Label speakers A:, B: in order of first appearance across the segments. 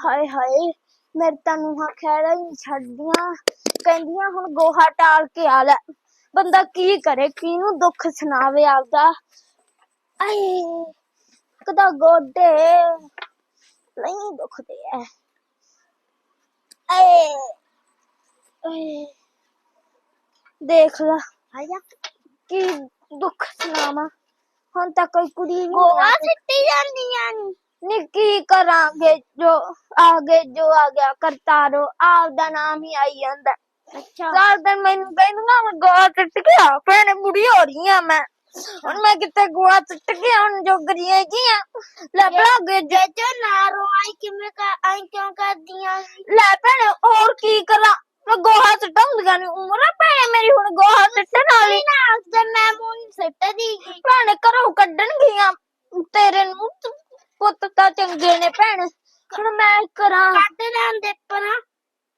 A: ਹਾਏ ਹਾਏ ਮੇਰੇ ਤਾਂ ਨੂੰਹਾਂ ਖੈੜਾ ਹੀ ਨੀ ਛੱਡਦੀਆਂ। ਕਹਿੰਦੀਆਂ ਹੁਣ ਗੋਹਾ ਟਾਲ ਕੇ ਆ ਲੈ। ਬੰਦਾ ਕੀ ਕਰੇ ਕਿਹਨੂੰ ਦੁੱਖ ਸੁਣਾਵੇ ਆਪਦਾ? ਆਏ ਕਦਾ ਗੋਡੇ ਨਹੀਂ ਦੁਖਦੇ ਐ। ਆਏ ਆਏ। ਦੇਖ ਲਾ ਆਇਆ ਕੀ ਦੁੱਖ ਸੁਣਾਵਾਂ। ਹੁਣ ਤਾਂ ਕੋਈ ਕੁੜੀ ਵੀ ਗੋਹਾ ਸਿੱਟੀ ਜਾਂਦੀਆਂ ਨੀ। ਨੀ ਕੀ ਕਰਾਂਗੇ ਜੋ ਆਗੇ ਜੋ ਆ ਗਿਆ ਕਰਤਾਰੋ ਆਪਦਾ ਨਾਮ ਹੀ ਆਈ ਜਾਂਦਾ। ਅੱਛਾ। ਸਾਰ ਦਿਨ ਮੈਨੂੰ ਕਹਿੰਦੀਆਂ ਮੈਂ ਗੋਹਾ ਸਿੱਟ ਗਿਆ ਭੈਣੇ ਬੁੜੀ ਹੋ ਰਹੀ ਆ ਮੈਂ। ਹੁਣ ਮੈਂ ਕਿਤੇ ਗੋਹਾ ਸਿੱਟ ਕੇ ਹੁਣ ਜੋਗਰੀਆਂ ਗੀਆਂ ਲੈ ਭਲਾਗੇ ਜੇ ਜੋ ਨਾ ਰੋਈ ਕਿਵੇਂ ਕਰ ਐਂ ਕਿਉਂ ਕਰਦੀਆਂ? ਲੈ ਭੈਣੇ ਹੋਰ ਕੀ ਕਰਾਂ? ਮੈਂ ਗੋਹਾ ਸਿੱਟਾਉਂਦੀਆਂ ਨੀ ਉਮਰ ਆ ਭੈਣੇ ਮੇਰੀ ਹੁਣ ਗੋਹਾ ਸਿੱਟਣ ਵਾਲੀ। ਨਾ ਤੇ ਮੈਂ ਮੂੰਹ ਨੀ ਸਿੱਟਦੀ। ਭੈਣੇ ਘਰੋਂ ਕੱਢਣ ਗਈਆਂ ਤੇਰੇ ਨੂੰ ਪੁੱਤ ਤਾਂ ਚੰਗੇ ਨੇ ਭੈਣ। ਹੁਣ ਮੈਂ ਕਰਾਂ। ਕੱਢ ਲੈਂਦੇ ਪਰਾਂ।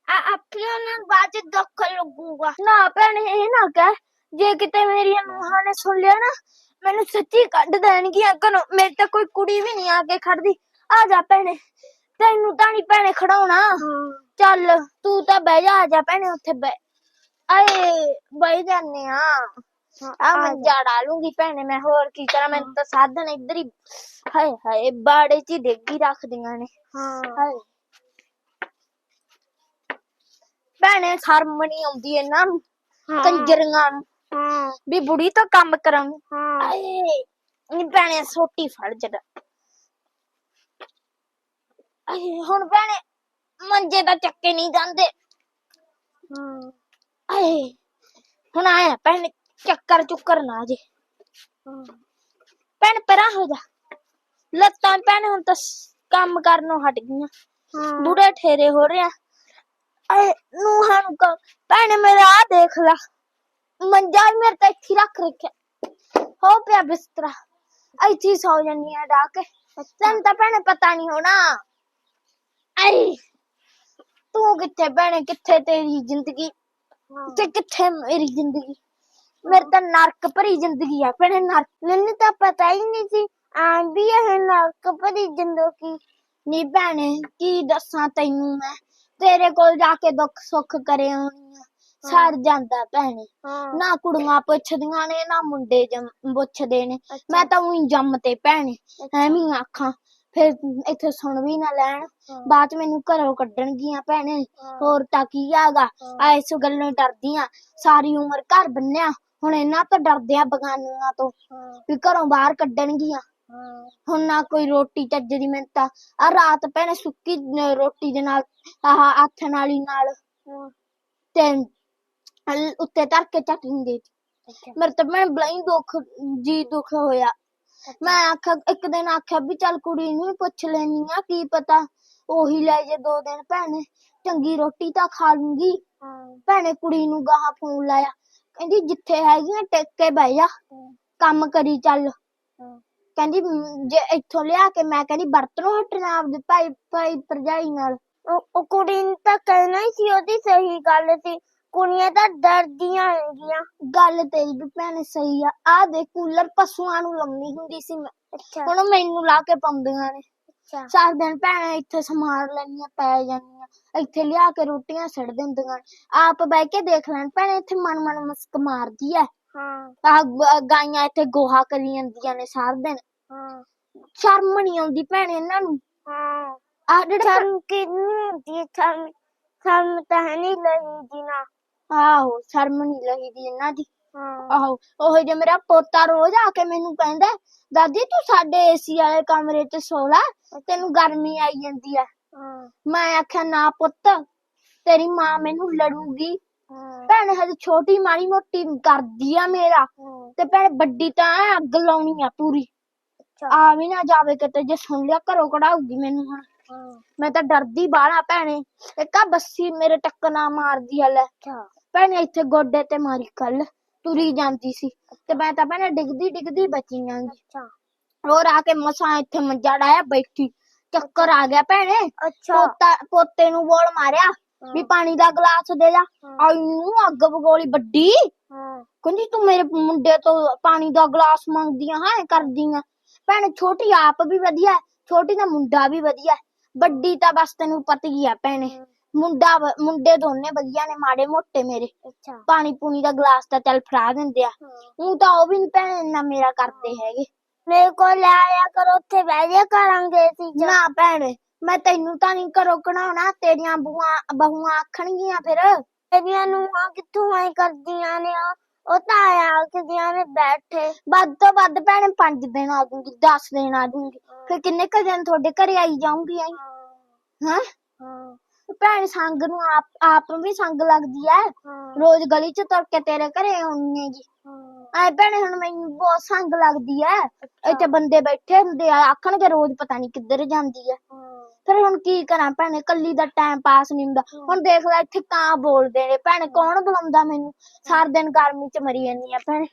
A: ਆ ਆਪੇ ਉਹਨਾਂ ਨੂੰ ਬਾਅਦ ਚ ਦੁੱਖ ਲੱਗੂਗਾ। ਨਾ ਭੈਣ ਇਹ ਨਾ ਕਹਿ। ਜੇ ਕਿਤੇ ਮੇਰੀਆਂ ਨੂੰਹਾਂ ਨੇ ਸੁਣ ਲਿਆ ਨਾ ਮੈਨੂੰ ਸੱਚੀ ਕੱਢ ਦੇਣਗੀਆਂ ਘਰੋਂ। ਮੇਰੇ ਤਾਂ ਕੋਈ ਕੁੜੀ ਵੀ ਨਹੀਂ ਆ ਕੇ ਖੜਦੀ। ਆ ਜਾ ਭੈਣੇ ਤੈਨੂੰ ਤਾਂ ਨਹੀਂ ਭੈਣੇ ਖੜਾਉਣਾ। ਚੱਲ ਤੂੰ ਤਾਂ ਬਹਿ ਜਾ ਆ ਜਾ ਭੈਣੇ ਉੱਥੇ ਬਹਿ। ਆਏ ਬਹਿ ਜਾਨੇ ਆ। ਆ ਮੰਜਾ ਡਾਲੂੰਗੀ ਭੈਣੇ ਮੈਂ ਹੋਰ ਕੀ ਕਰਾਂ ਮੈਨੂੰ ਤਾਂ ਸਾਧਨ ਇੱਧਰ ਹੀ ਹਾਏ ਹਾਏ ਬਾੜੇ ਚ ਹੀ ਡੇਗੀ ਰੱਖਦੀਆਂ ਨੇ। ਹਾਏ। ਭੈਣੇ ਸ਼ਰਮ ਨਹੀਂ ਆਉਂਦੀ ਇਹਨਾਂ ਨੂੰ ਕੰਜਰੀਆਂ ਨੂੰ ਵੀ ਬੁੜੀ ਤਾਂ ਕੰਮ ਕਰਾਂ ਆਏ ਨੀ ਭੈਣੇ ਸੋਟੀ ਫੜ ਜਰਾ। ਆਏ ਹੁਣ ਭੈਣੇ ਮੰਜੇ ਤਾਂ ਚੱਕੇ ਨਹੀਂ ਜਾਂਦੇ। ਆਏ ਹੁਣ ਆਇਆ ਭੈਣੇ ਚੱਕਰ ਚੁੱਕਰ ਨਾ ਜੇ। ਭੈਣ ਪਰਾਂ ਹੋ ਜਾ। ਲੱਤਾਂ ਭੈਣੇ ਹੁਣ ਤਾਂ ਕੰਮ ਕਰਨੋਂ ਹਟ ਗਈਆਂ। ਬੁੜੇ ਠੇਰੇ ਹੋ ਰਿਆ ਨੂੰਹਾਂ ਨੂੰ ਕਹ ਭੈਣੇ ਮੇਰਾ ਆ ਦੇਖ ਲਾ। ਮੰਜਾ ਮੇਰੇ ਤਾਂ ਇੱਥੇ ਰੱਖ ਰੱਖਿਆ। ਹੋ ਪਿਆ ਬਿਸਤਰਾ। ਇੱਥੇ ਸੌ ਜੰਨੀ ਆ ਡਾ ਕੇ। ਤੈਨੂੰ ਤਾਂ ਭੈਣੇ ਪਤਾ ਨਹੀਂ ਹੋਣਾ। ਆਈ ਤੂੰ ਕਿੱਥੇ ਭੈਣੇ? ਕਿੱਥੇ ਤੇਰੀ ਜ਼ਿੰਦਗੀ? ਤੇ ਕਿੱਥੇ ਮੇਰੀ ਜ਼ਿੰਦਗੀ? ਮੇਰੇ ਤਾਂ ਨਰਕ ਭਰੀ ਜ਼ਿੰਦਗੀ ਆ। ਭੈਣੇ ਨਰਕ ਮੈਨੂੰ ਤਾਂ ਪਤਾ ਹੀ ਨਹੀਂ ਸੀ। ਆਂ ਵੀ ਇਹ ਨਰਕ ਭਰੀ ਜ਼ਿੰਦਗੀ। ਨੀ ਭੈਣੇ ਕੀ ਦੱਸਾਂ ਤੈਨੂੰ ਮੈਂ? ਤੇਰੇ ਕੋਲ ਜਾ ਕੇ ਦੁੱਖ ਸੁੱਖ ਕਰੇ ਆਉਣੀ ਆ। ਸੜ ਜਾਂਦਾ ਭੈਣੇ। ਨਾ ਕੁੜੀਆਂ ਪੁੱਛਦੀਆਂ ਨੇ ਨਾ ਮੁੰਡੇ ਜੰਮ- ਪੁੱਛਦੇ ਨੇ। ਮੈਂ ਤਾਂ ਉਹੀ ਜੰਮ ਤੇ ਭੈਣੇ ਐਵੇਂ ਹੀ ਆਖਾਂ। ਫਿਰ ਇੱਥੇ ਸੁਣ ਵੀ ਨਾ ਲੈਣ। ਬਾਅਦ ਚ ਮੈਨੂੰ ਘਰੋਂ ਕੱਢਣਗੀਆਂ ਭੈਣੇ। ਹੋਰ ਤਾਂ ਕੀ ਆਗਾ ਆ ਇਸ ਗੱਲੋਂ ਹੀ ਡਰਦੀ ਆ ਸਾਰੀ ਉਮਰ ਘਰ ਬੰਨਿਆ। ਹੁਣ ਇਹਨਾਂ ਤੋਂ ਡਰਦੇ ਆ ਬਗਾਨੀਆਂ ਤੋਂ ਵੀ ਘਰੋਂ ਬਾਹਰ ਕੱਢਣਗੀਆਂ। ਹੁਣ ਨਾ ਕੋਈ ਰੋਟੀ ਚੱਜ ਦੀ ਮੈਨੂੰ ਤਾਂ ਆ ਰਾਤ ਭੈਣੇ ਸੁੱਕੀ ਅਹ ਰੋਟੀ ਦੇ ਨਾਲ ਆਹ ਆਥਣ ਵਾਲੀ ਨਾਲ। ਤੇ ਉੱਤੇ ਧਰ ਕੇ ਦਿੱਤੀ ਮੇਰੇ ਤਾਂ ਭੈਣ ਬਲਾਈ ਦੁੱਖ ਜੀ ਦੁੱਖ ਹੋਇਆ। ਮੈਂ ਆਖਿਆ ਇੱਕ ਦਿਨ ਆਖਿਆ ਵੀ ਚੱਲ ਕੁੜੀ ਨੂੰ ਹੀ ਪੁੱਛ ਲੈਣੀ ਆ ਕੀ ਪਤਾ ਉਹੀ ਲੈ ਜੇ ਦੋ ਦਿਨ ਭੈਣੇ ਚੰਗੀ ਰੋਟੀ ਤਾਂ ਖਾ ਲੂੰਗੀ। ਭੈਣੇ ਕੁੜੀ ਨੂੰ ਗਾਹਾਂ ਫੋਨ ਲਾਇਆ ਕਹਿੰਦੀ ਜਿੱਥੇ ਹੈਗੀਆਂ ਟਿਕ ਕੇ ਬਹਿ ਜਾ ਕੰਮ ਕਰੀ ਚੱਲ। ਕਹਿੰਦੀ ਮ, ਜੇ ਇੱਥੋਂ ਲਿਆ ਕੇ ਮੈਂ ਕਹਿੰਦੀ ਬਰਤਨੋਂ ਹਟਣਾ ਆਪਦੇ ਭਾਈ ਭਾਈ ਭਰਜਾਈ ਨਾਲ। ਉਹ ਉਹ ਕੁੜੀ ਨੂੰ ਤਾਂ ਕਹਿਣਾ ਹੀ ਸੀ ਉਹਦੀ ਸਹੀ ਗੱਲ ਸੀ। ਕੁੜੀਆਂ ਤਾਂ ਡਰਦੀਆਂ ਹੈਗੀਆਂ। ਗੱਲ ਤੇਰੀ ਵੀ ਭੈਣੇ ਸਹੀ ਆ। ਆ ਦੇ ਕੂਲਰ ਪਸ਼ੂਆਂ ਨੂੰ ਲਾਉਣੀ ਹੁੰਦੀ ਸੀ ਮੈਂ। ਹੁਣ ਮੈਨੂੰ ਲਾ ਕੇ ਪਾਉਂਦੀਆਂ ਨੇ। ਚਾਰ ਦਿਨ ਭੈਣੇ ਇੱਥੇ ਸਮਾਰ ਲੈਣੀਆਂ ਪੈ ਜਾਂਦੀਆਂ ਇੱਥੇ ਲਿਆ ਕੇ ਰੋਟੀਆਂ ਛੱਡ ਦਿੰਦੀਆਂ। ਆਪ ਬਹਿ ਕੇ ਦੇਖ ਲੈਣ ਭੈਣੇ ਇੱਥੇ ਮਨ ਮਨ ਮਸਕ ਮਾਰਦੀ ਐ। ਆਹ ਗ- ਗਾਈਆਂ ਇੱਥੇ ਗੋਹਾ ਕਰੀ ਜਾਂਦੀਆਂ ਨੇ ਸਾਰਾ ਦਿਨ। ਸ਼ਰਮ ਨਹੀਂ ਆਉਂਦੀ ਭੈਣੇ ਇਹਨਾਂ ਨੂੰ। ਆਹ ਜਿਹੜੇ ਸ਼ਰਮ ਕਿੰਨੀ ਹੁੰਦੀ ਸ਼ਰਮ ਸ਼ਰਮ ਤਾਂ ਹੈ ਨਹੀਂ ਲਹੀਦੀ ਨਾ। ਆਹੋ ਸ਼ਰਮ ਨਹੀਂ ਲਹੀਦੀ ਇਹਨਾਂ ਦੀ। ਆਹੋ ਉਹ ਜੇ ਮੇਰਾ ਪੋਤਾ ਰੋਜ਼ ਆ ਕੇ ਮੈਨੂੰ ਕਹਿੰਦਾ ਦਾਦੀ ਤੂੰ ਸਾਡੇ ਏਸੀ ਵਾਲੇ ਕਮਰੇ 'ਚ ਸੋ ਲੈ ਤੈਨੂੰ ਗਰਮੀ ਆਈ ਜਾਂਦੀ ਆ। ਮੈਂ ਆਖਿਆ ਨਾ ਪੁੱਤ ਤੇਰੀ ਮਾਂ ਮੈਨੂੰ ਲੜੂਗੀ। ਭੈਣ ਹਜੇ ਛੋਟੀ ਮਾੜੀ ਮੋਟੀ ਕਰਦੀ ਆ ਮੇਰਾ। ਤੇ ਭੈਣ ਵੱਡੀ ਤਾਂ ਅੱਗ ਲਾਉਣੀ ਆ ਪੂਰੀ। ਆ ਵੀ ਨਾ ਜਾਵੇ ਕਿਤੇ ਜੇ ਸੁਣ ਲਿਆ ਘਰੋਂ ਕਢਾਊਗੀ ਮੈਨੂੰ ਹੁਣ। ਮੈਂ ਤਾਂ ਡਰਦੀ ਬਾਹਲਾ ਭੈਣੇ। ਇੱਕ ਆ ਬੱਸੀ ਮੇਰੇ ਟੱਕਣਾ ਮਾਰਦੀ ਆ ਲੈ। ਭੈਣੇ ਇੱਥੇ ਗੋਡੇ ਤੇ ਮਾਰੀ ਕੱਲ ਤੁਰੀ ਜਾਂਦੀ ਸੀ ਤੇ ਮੈਂ ਤਾਂ ਭੈਣੇ ਡਿੱਗਦੀ ਡਿੱਗਦੀ ਬਚੀ ਆਂਗੀ ਹੋਰ ਆ ਕੇ ਮਸਾਂ ਇੱਥੇ ਮੰਜਾ ਡਾਇਆ ਬੈਠੀ। ਚੱਕਰ ਆ ਗਿਆ ਭੈਣੇ। ਪੋਤਾ ਪੋਤੇ ਨੂੰ ਬੋਲ ਮਾਰਿਆ ਵੀ ਪਾਣੀ ਦਾ ਗਲਾਸ ਦੇ ਜਾ। ਆਈ ਨੂੰ ਅੱਗ ਬਗੋਲੀ ਵੱਡੀ। ਕਹਿੰਦੀ ਤੂੰ ਮੇਰੇ ਮੁੰਡੇ ਤੋਂ ਪਾਣੀ ਦਾ ਗਲਾਸ ਮੰਗਦੀਆਂ ਹੈ ਕਰਦੀਆਂ। ਭੈਣੇ ਛੋਟੀ ਆਪ ਵੀ ਵਧੀਆ ਛੋਟੀ ਦਾ ਮੁੰਡਾ ਵੀ ਵਧੀਆ। ਵੱਡੀ ਤਾਂ ਬਸ ਤੈਨੂੰ ਪਤਾ ਹੀ ਆ ਭੈਣੇ। ਮੁੰਡਾ ਵ- ਮੁੰਡੇ ਦੋਨੇ ਵਧੀਆ ਨੇ ਮਾੜੇ ਮੋਟੇ ਮੇਰੇ।
B: ਅੱਛਾ।
A: ਪਾਣੀ ਪੂਣੀ ਦਾ ਗਲਾਸ ਤਾਂ ਚੱਲ ਫੜਾ ਦਿੰਦੇ ਆ। ਉਹ ਤਾਂ ਉਹ ਵੀ ਨੀ ਭੈਣ ਇੰਨਾ ਮੇਰਾ ਕਰਦੇ ਹੈਗੇ।
B: ਮੇਰੇ ਕੋਲ ਲੈ ਆਇਆ ਕਰੋ ਉੱਥੇ ਬਹਿ ਜਾ ਕਰਾਂਗੇ ਅਸੀਂ
A: ਨਾ ਭੈਣੇ ਮੈਂ ਤੈਨੂੰ ਤਾਂ ਨਹੀਂ ਘਰੋਂ ਕਢਾਉਣਾ ਤੇਰੀਆਂ ਬੂਆਂ ਬਹੂਆਂ ਆਖਣਗੀਆਂ ਫਿਰ।
B: ਤੇਰੀਆਂ ਨੂੰਹਾਂ ਕਿੱਥੋਂ ਆਈ ਕਰਦੀਆਂ ਨੇ ਉਹ ਉਹ ਤਾਂ ਆਇਆ ਕਿਦੀਆਂ ਨੇ ਬੈਠੇ।
A: ਵੱਧ ਤੋਂ ਵੱਧ ਭੈਣੇ 5 ਦਿਨ ਆ ਦੂੰਗੀ 10 ਦਿਨ ਆ ਦੂੰਗੀ ਫਿਰ ਕਿੰਨੇ ਕੁ ਦਿਨ ਤੁਹਾਡੇ ਘਰੇ ਆਈ ਜਾਊਂਗੀ ਆਈ? ਹਾਂ?
B: ਹਾਂ।
A: ਭੈਣ ਸੰਗ ਨੂੰ ਆਪ ਆਪ ਨੂੰ ਵੀ ਸੰਗ ਲੱਗਦੀ ਐ।
B: ਹਾਂ।
A: ਰੋਜ਼ ਗਲੀ ਚ ਤੁਰ ਕੇ ਤੇਰੇ ਘਰੇ ਆਉਣੀ ਹੈਗੀ।
B: ਹਾਂ।
A: ਐ ਭੈਣੇ ਹੁਣ ਮੈਨੂੰ ਬਹੁਤ ਸੰਗ ਲੱਗਦੀ ਐ। ਇੱਥੇ ਬੰਦੇ ਬੈਠੇ ਹੁੰਦੇ ਆ ਆਖਣਗੇ ਰੋਜ਼ ਪਤਾ ਨਹੀਂ ਕਿੱਧਰ ਜਾਂਦੀ ਐ। ਫਿਰ ਹੁਣ ਕੀ ਕਰਾਂ ਭੈਣੇ ਕੱਲੀ ਦਾ ਟਾਈਮ ਪਾਸ ਨਹੀਂ ਹੁੰਦਾ। ਹੁਣ ਦੇਖ ਲੈ ਇੱਥੇ ਕਾਂ ਬੋਲਦੇ ਨੇ। ਭੈਣੇ ਕੌਣ ਬੁਲਾਉਂਦਾ ਮੈਨੂੰ? ਸਾਰਾ ਦਿਨ ਗਰਮੀ ਚ ਮਰੀ ਜਾਂਦੀ ਆ ਭੈਣੇ।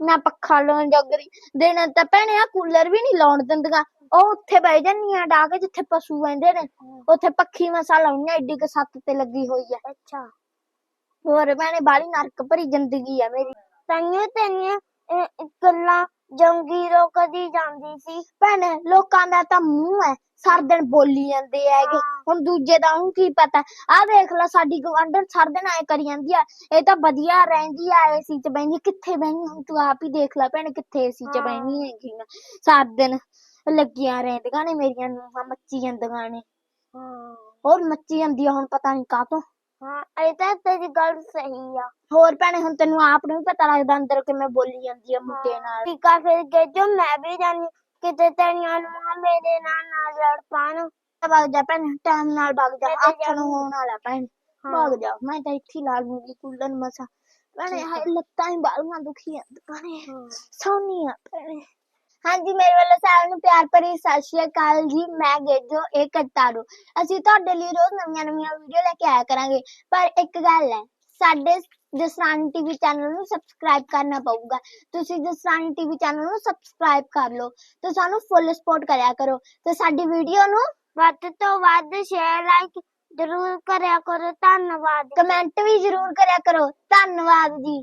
A: ਨਾ ਪੱਖਾ ਲਾਉਣ ਜੋਗਰੀ ਦਿਨ ਤਾਂ ਭੈਣੇ ਆ ਕੂਲਰ ਵੀ ਨਹੀਂ ਲਾਉਣ ਦਿੰਦੀਆਂ। ਉਹ ਉੱਥੇ ਬਹਿ ਜਾਂਦੀਆਂ ਡਾ ਕੇ ਜਿੱਥੇ ਪਸ਼ੂ ਬਹਿੰਦੇ ਨੇ। ਉੱਥੇ ਪੱਖੀ ਮਸਾ ਲਾਉਣੀਆਂ ਏਡੀ ਕੁ ਸੱਤ ਤੇ ਲੱਗੀ ਹੋਈ ਐ
B: ਅੱਛਾ।
A: ਹੋਰ ਭੈਣੇ ਬਾਲੀ ਨਰਕ ਭਰੀ ਜ਼ਿੰਦਗੀ ਆ ਮੇਰੀ।
B: ਤੈਨੂੰ ਤੈਨੂੰ ਗੱਲਾਂ ਜੰਗੀ ਰੋ ਕਦੀ ਜਾਂਦੀ ਸੀ।
A: ਭੈਣੇ ਲੋਕਾਂ ਦਾ ਤਾਂ ਮੂੰਹ ਹੈ ਸਾਰਾ ਦਿਨ ਬੋਲੀ ਜਾਂਦੇ ਹੈਗੇ। ਹੁਣ ਦੂਜੇ ਦਾ ਉਹਨੂੰ ਕੀ ਪਤਾ। ਆਹ ਦੇਖ ਲੈ ਸਾਡੀ ਗਵਾਂਢਣ ਸਾਰਾ ਦਿਨ ਐ ਕਰੀ ਜਾਂਦੀ ਆ। ਇਹ ਤਾਂ ਵਧੀਆ ਰਹਿੰਦੀ ਆ ਏਸੀ ਚ ਬੈਠੀ ਕਿੱਥੇ ਬੈਠੀ ਹੁਣ ਤੂੰ ਆਪ ਹੀ ਦੇਖ ਲੈ ਭੈਣੇ ਕਿੱਥੇ ਏਸੀ ਚ। ਬੈਠੀ ਹੈਗੀ ਸਾਰਾ ਦਿਨ ਲੱਗੀਆਂ ਰਹਿੰਦੀਆਂ ਨੇ ਮੇਰੀਆਂ ਨੂੰਹਾਂ ਮੱਚੀ ਜਾਂਦੀਆਂ ਨੇ।
B: ਹਾਂ।
A: ਹੋਰ ਮੱਚੀ ਜਾਂਦੀ ਆ ਹੁਣ ਪਤਾ ਨਹੀਂ ਕਾਹਤੋਂ।
B: ਹਾਂ ਇਹ ਤਾਂ ਤੇਰੀ ਗੱਲ ਸਹੀ ਆ।
A: ਹੋਰ ਭੈਣੇ ਹੁਣ ਤੈਨੂੰ ਆਪ ਨੂੰ ਵੀ ਪਤਾ ਲੱਗਦਾ ਅੰਦਰ ਕਿਵੇਂ ਬੋਲੀ ਜਾਂਦੀ ਆ ਮੁੰਡੇ ਨਾਲ।
B: ਠੀਕ ਆ ਫਿਰ ਕਿ ਜੋ ਮੈਂ ਵੀ ਜਾਣੀ ਕਿਤੇ ਤੇਰੀਆਂ ਨੂੰਹਾਂ ਮੇਰੇ ਨਾਲ ਨਾ ਲੜ ਪਾਣ।
A: ਵਗ ਜਾ ਭੈਣੇ ਟਾਈਮ ਨਾਲ ਵਗ ਜਾ ਅੱਖ ਨੂੰ ਹੋਣ ਵਾਲਾ ਭੈਣ। ਵਗ ਜਾ ਮੈਂ ਤਾਂ ਇੱਥੇ ਲਾ ਲੂੰਗੀ ਕੂਲਰ ਮਸਾ। ਭੈਣੇ ਹਾਏ ਲੱਤਾਂ ਹੀ ਬਾਲੀਆਂ ਦੁਖੀਆਂ ਭੈਣੇ
B: ਹਾਂ।
A: ਸੌਣੀ ਆ ਭੈਣੇ। ਹਾਂਜੀ ਮੇਰੇ ਵੱਲੋਂ ਸਾਰਿਆਂ ਨੂੰ ਪਿਆਰ ਭਰੀ ਸਤਿ ਸ਼੍ਰੀ ਅਕਾਲ ਜੀ। ਮੈਂ ਗੇਜੋ ਇਹ ਕਰਤਾਰੂ। ਅਸੀਂ ਤੁਹਾਡੇ ਲਈ ਰੋਜ਼ ਨਵੀਆਂ ਨਵੀਆਂ ਵੀਡੀਓ ਲੈ ਕੇ ਆਇਆ ਕਰਾਂਗੇ। ਪਰ ਇੱਕ ਗੱਲ ਹੈ ਸਾਡੇ ਜਸਰਾਨੀ ਟੀਵੀ ਚੈਨਲ ਨੂੰ ਸਬਸਕ੍ਰਾਈਬ ਕਰਨਾ ਪਊਗਾ। ਤੁਸੀਂ ਜਸਰਾਨੀ ਟੀਵੀ ਚੈਨਲ ਨੂੰ ਸਬਸਕ੍ਰਾਈਬ ਕਰ ਲਓ ਤੇ ਸਾਨੂੰ ਫੁੱਲ ਸਪੋਰਟ ਕਰਿਆ ਕਰੋ ਤੇ ਸਾਡੀ ਵੀਡੀਓ ਨੂੰ
B: ਵੱਧ ਤੋਂ ਵੱਧ ਸ਼ੇਅਰ ਲਾਈਕ ਜ਼ਰੂਰ ਕਰਿਆ ਕਰੋ। ਧੰਨਵਾਦ
A: ਕਮੈਂਟ ਵੀ ਜ਼ਰੂਰ ਕਰਿਆ ਕਰੋ। ਧੰਨਵਾਦ ਜੀ।